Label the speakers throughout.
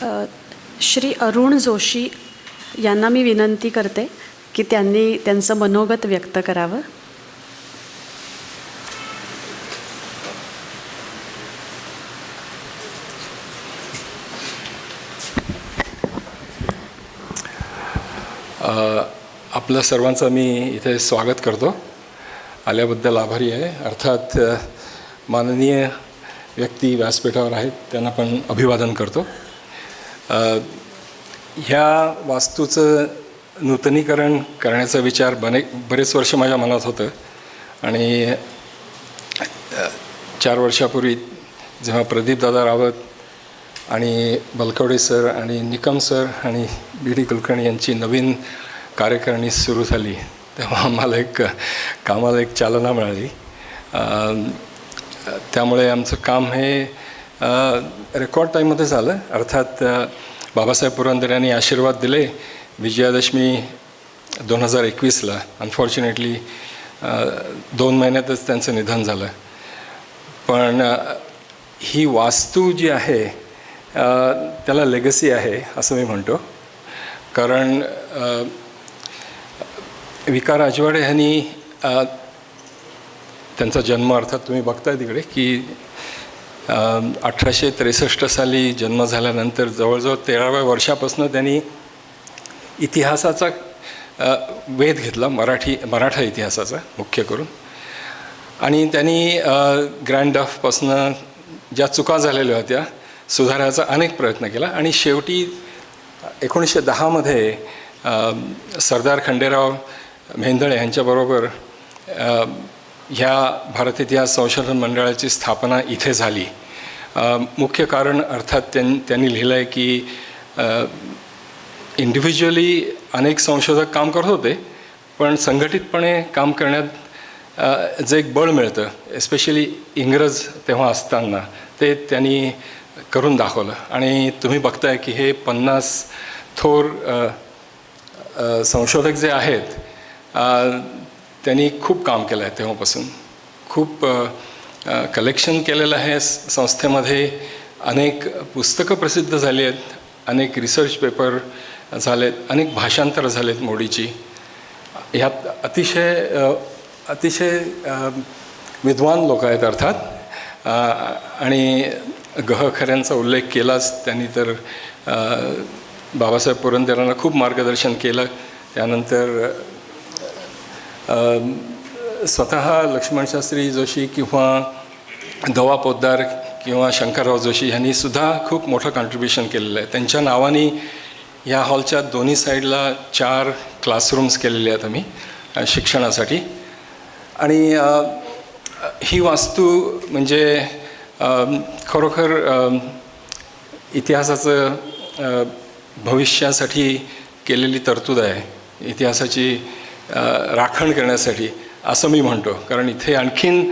Speaker 1: श्री अरुण जोशी यांना मी विनंती करते की त्यांनी त्यांचं मनोगत व्यक्त करावं.
Speaker 2: आपलं सर्वांचं मी इथे स्वागत करतो. आल्याबद्दल आभारी आहे. अर्थात माननीय व्यक्ती व्यासपीठावर आहेत त्यांना पण अभिवादन करतो. ह्या वास्तूचं नूतनीकरण करण्याचा विचार बने बरेच वर्ष माझ्या मनात होतं. आणि चार वर्षापूर्वी जेव्हा प्रदीपदादा रावत आणि बलकवडे सर आणि निकम सर आणि बी डी कुलकर्णी यांची नवीन कार्यकारिणी सुरू झाली तेव्हा आम्हाला एक कामाला एक चालना मिळाली. त्यामुळे आमचं काम हे रेकॉर्ड टाईममध्ये झालं. अर्थात बाबासाहेब पुरंदरे यांनी आशीर्वाद दिले विजयादशमी दोन हजार एकवीसला. अनफॉर्च्युनेटली दोन महिन्यातच त्यांचं निधन झालं. पण ही वास्तू जी आहे त्याला लेगसी आहे असं मी म्हणतो. कारण विकार राजवाडे यांनी त्यांचा जन्म अर्थात तुम्ही बघताय तिकडे की अठराशे त्रेसष्ट साली जन्म झाल्यानंतर जवळजवळ तेराव्या वर्षापासून त्यांनी इतिहासाचा वेध घेतला मराठी मराठा इतिहासाचा मुख्य करून. आणि त्यांनी ग्रँड डफपासनं ज्या चुका झालेल्या होत्या सुधारायचा अनेक प्रयत्न केला. आणि शेवटी एकोणीसशे दहामध्ये सरदार खंडेराव मेंदळे यांच्याबरोबर ह्या भारत इतिहास संशोधन मंडळाची स्थापना इथे झाली. मुख्य कारण अर्थात त्यां त्यांनी लिहिलं आहे की इंडिव्हिज्युअली अनेक संशोधक काम करत होते पण संघटितपणे काम करण्यात जे एक बळ मिळतं एस्पेशली इंग्रज तेव्हा असताना ते त्यांनी करून दाखवलं. आणि तुम्ही बघताय की हे पन्नास थोर संशोधक जे आहेत त्यांनी खूप काम केलं आहे तेव्हापासून. खूप कलेक्शन केलेलं आहे संस्थेमध्ये. अनेक पुस्तकं प्रसिद्ध झाली आहेत अनेक रिसर्च पेपर झालेत. अनेक भाषांतरं झालेत मोडीची ह्यात अतिशय अतिशय विद्वान लोक आहेत अर्थात. आणि गह खऱ्यांचा उल्लेख केलाच त्यांनी तर बाबासाहेब पुरंदरांना खूप मार्गदर्शन केलं. त्यानंतर स्वतः लक्ष्मणशास्त्री जोशी किंवा दवा पोद्दार किंवा शंकरराव जोशी यांनी सुद्धा खूप मोठं कॉन्ट्रीब्युशन केलेलं आहे. त्यांच्या नावाने या हॉलच्या दोन्ही साईडला चार क्लासरूम्स केलेले आहेत आम्ही शिक्षणासाठी. आणि ही वास्तू म्हणजे खरोखर इतिहासाचं भविष्यासाठी केलेली तरतूद आहे. इतिहासाची राखण करण्यासाठी असं मी म्हणतो. कारण इथे आणखीन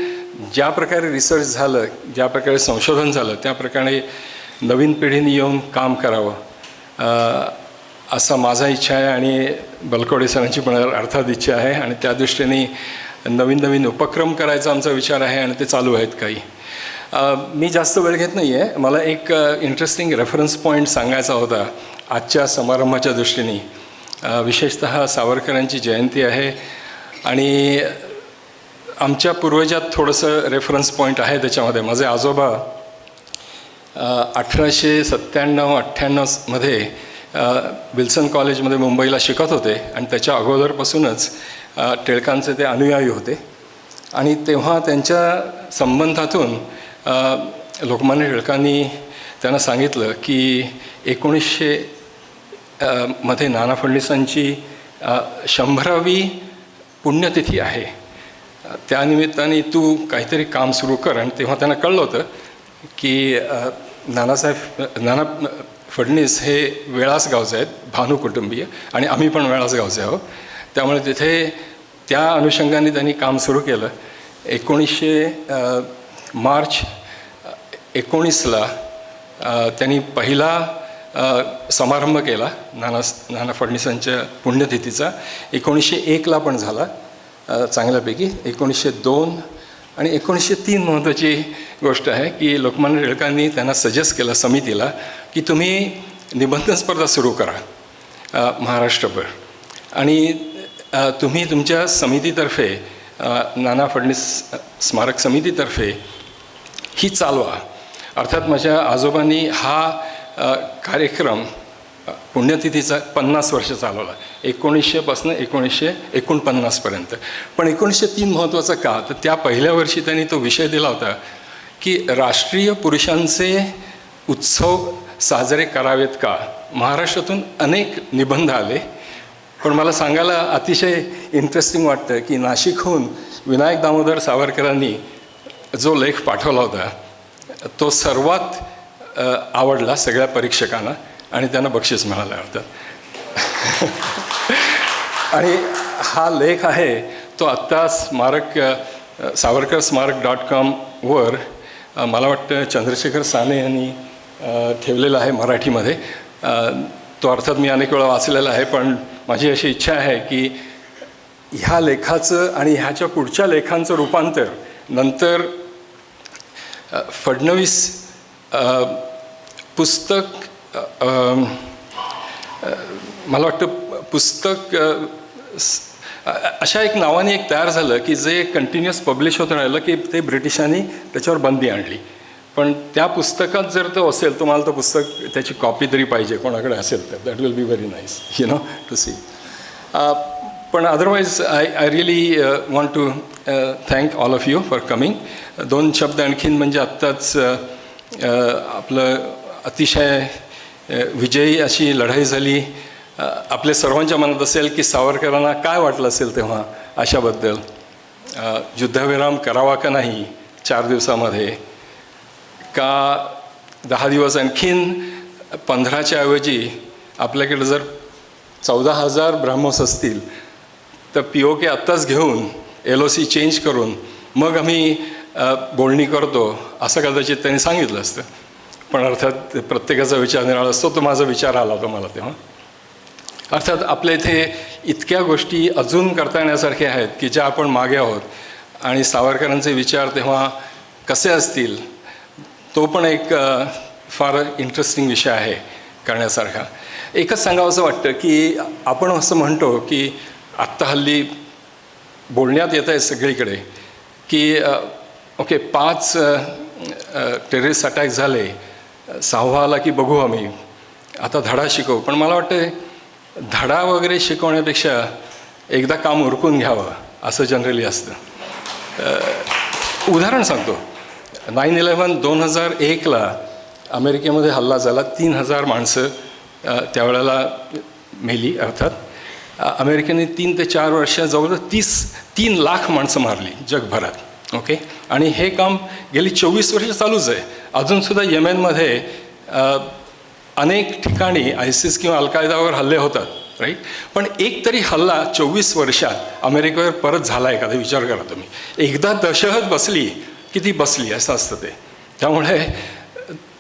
Speaker 2: ज्या प्रकारे रिसर्च झालं ज्या प्रकारे संशोधन झालं त्या प्रकारे नवीन पिढीने येऊन काम करावं असा माझा इच्छा आहे आणि बलकवडे सरांची पण अर्थात इच्छा आहे. आणि त्या दृष्टीने नवीन नवीन उपक्रम करायचा आमचा विचार आहे आणि ते चालू आहेत काही. मी जास्त वेळ घेत नाही आहे मला एक इंटरेस्टिंग रेफरन्स पॉईंट सांगायचा होता आजच्या समारंभाच्या दृष्टीने. विशेषतः सावरकरांची जयंती आहे. आणि आमच्या पूर्वजात थोडंसं रेफरन्स पॉईंट आहे त्याच्यामध्ये. माझे आजोबा अठराशे सत्त्याण्णव अठ्ठ्याण्णवमध्ये विल्सन कॉलेजमध्ये मुंबईला शिकत होते. आणि त्याच्या अगोदरपासूनच टिळकांचे ते अनुयायी होते. आणि तेव्हा त्यांच्या संबंधातून लोकमान्य टिळकांनी त्यांना सांगितलं की एकोणीसशे मध्ये नाना फडणवीसांची शंभरावी पुण्यतिथी आहे. त्यानिमित्ताने तू काहीतरी काम सुरू कर. आणि तेव्हा त्यांना कळलं होतं की नानासाहेब नाना फडणीस हे वेळास गावचे आहेत भानू कुटुंबीय. आणि आम्ही पण वेळास गावचे आहोत. त्यामुळे तिथे त्या अनुषंगाने त्यांनी काम सुरू केलं. एकोणीसशे मार्च एकोणीसला त्यांनी पहिला समारंभ केला. नाना नाना फडणीसांच्या पुण्यतिथीचा. एकोणीसशे एकला पण झाला चांगल्यापैकी. एकोणीसशे दोन आणि एकोणीसशे तीन महत्त्वाची गोष्ट आहे की लोकमान्य टिळकांनी त्यांना सजेस्ट केलं समितीला की तुम्ही निबंध स्पर्धा सुरू करा महाराष्ट्रभर. आणि तुम्ही तुमच्या समितीतर्फे नाना फडणीस स्मारक समितीतर्फे ही चालवा. अर्थात माझ्या आजोबांनी हा कार्यक्रम पुण्यतिथीचा पन्नास वर्ष चालवला. एकोणीसशेपासून एकोणीसशे एकोणपन्नासपर्यंत पण एकोणीसशे तीन महत्त्वाचा का तर त्या पहिल्या वर्षी त्यांनी तो विषय दिला होता की राष्ट्रीय पुरुषांचे उत्सव साजरे करावेत का? महाराष्ट्रातून अनेक निबंध आले. पण मला सांगायला अतिशय इंटरेस्टिंग वाटतं की नाशिकहून विनायक दामोदर सावरकरांनी जो लेख पाठवला होता तो सर्वात आवडला सगळ्या परीक्षकांना आणि त्यांना बक्षीस मिळालं अर्थात आणि हा लेख आहे तो आत्ता स्मारक सावरकर स्मारक डॉट कॉमवर मला वाटतं चंद्रशेखर साने यांनी ठेवलेला आहे मराठीमध्ये. तो अर्थात मी अनेक वेळा वाचलेला आहे पण माझी अशी इच्छा आहे की ह्या लेखाचं आणि ह्याच्या पुढच्या लेखांचं रूपांतर नंतर फडणवीस पुस्तक मला वाटतं पुस्तक अशा एक नावाने एक तयार झालं की जे कंटिन्युअस पब्लिश होत राहिलं की ते ब्रिटिशांनी त्याच्यावर बंदी आणली. पण त्या पुस्तकात जर तो असेल तर मला तो पुस्तक त्याची कॉपी तरी पाहिजे कोणाकडे असेल तर. That will be very nice you know to see पण otherwise I I really want to thank all of you for coming दोन शब्द आणखीन म्हणजे आत्ताच आपलं अतिशय विजयी अशी लढाई झाली. आपल्या सर्वांच्या मनात असेल की सावरकरांना काय वाटलं असेल तेव्हा अशाबद्दल. युद्धविराम करावा का नाही चार दिवसामध्ये? का दहा दिवस आणखीन पंधराच्या ऐवजी आपल्याकडे जर चौदा हजार ब्राह्मोस असतील तर पी ओ के आत्ताच घेऊन एल ओ सी चेंज करून मग आम्ही बोलणी करतो असं कदाचित त्यांनी सांगितलं असतं. पण अर्थात प्रत्येकाचा विचार निराळा असतो तो माझा विचार आला होता मला तेव्हा. अर्थात आपल्या इथे इतक्या गोष्टी अजून करता येण्यासारख्या आहेत की ज्या आपण मागे आहोत. आणि सावरकरांचे विचार तेव्हा कसे असतील तो पण एक फार इंटरेस्टिंग विषय आहे करण्यासारखा. एकच सांगावं असं वाटतं की आपण असं म्हणतो की आत्ता हल्ली बोलण्यात येत आहे सगळीकडे की ओके पाच टेरेस अटॅक झाले. सहावा आला की बघू आम्ही. आता धडा शिकवू. पण मला वाटतं धडा वगैरे शिकवण्यापेक्षा एकदा काम उरकून घ्यावं असं जनरली असतं. उदाहरण सांगतो. नाईन इलेवन दोन हजार एकला अमेरिकेमध्ये हल्ला झाला. तीन हजार माणसं त्यावेळेला मेली अर्थात. अमेरिकेने तीन ते चार वर्ष जवळजवळ तीस तीन लाख माणसं मारली जगभरात. ओके? आणि हे काम गेली चोवीस वर्ष चालूच आहे. अजूनसुद्धा येमेनमध्ये अनेक ठिकाणी आयसिस किंवा अलकायदावर हल्ले होतात राईट पण एक तरी हल्ला चोवीस वर्षात अमेरिकेवर परत झाला आहे का? ते विचार करा तुम्ही. एकदा दशहत बसली की ती बसली असं असतं ते. त्यामुळे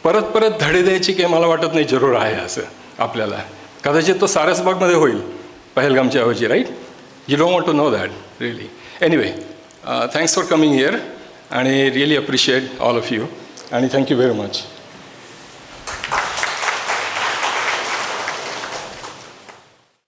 Speaker 2: परत परत धडे द्यायची काही मला वाटत नाही जरूर आहे असं आपल्याला. कदाचित तो सारसबागमध्ये होईल पहलगामच्या ऐवजी right you don't want to know that really anyway thanks for coming year आणि really appreciate all of you आणि थँक्यू व्हेरी मच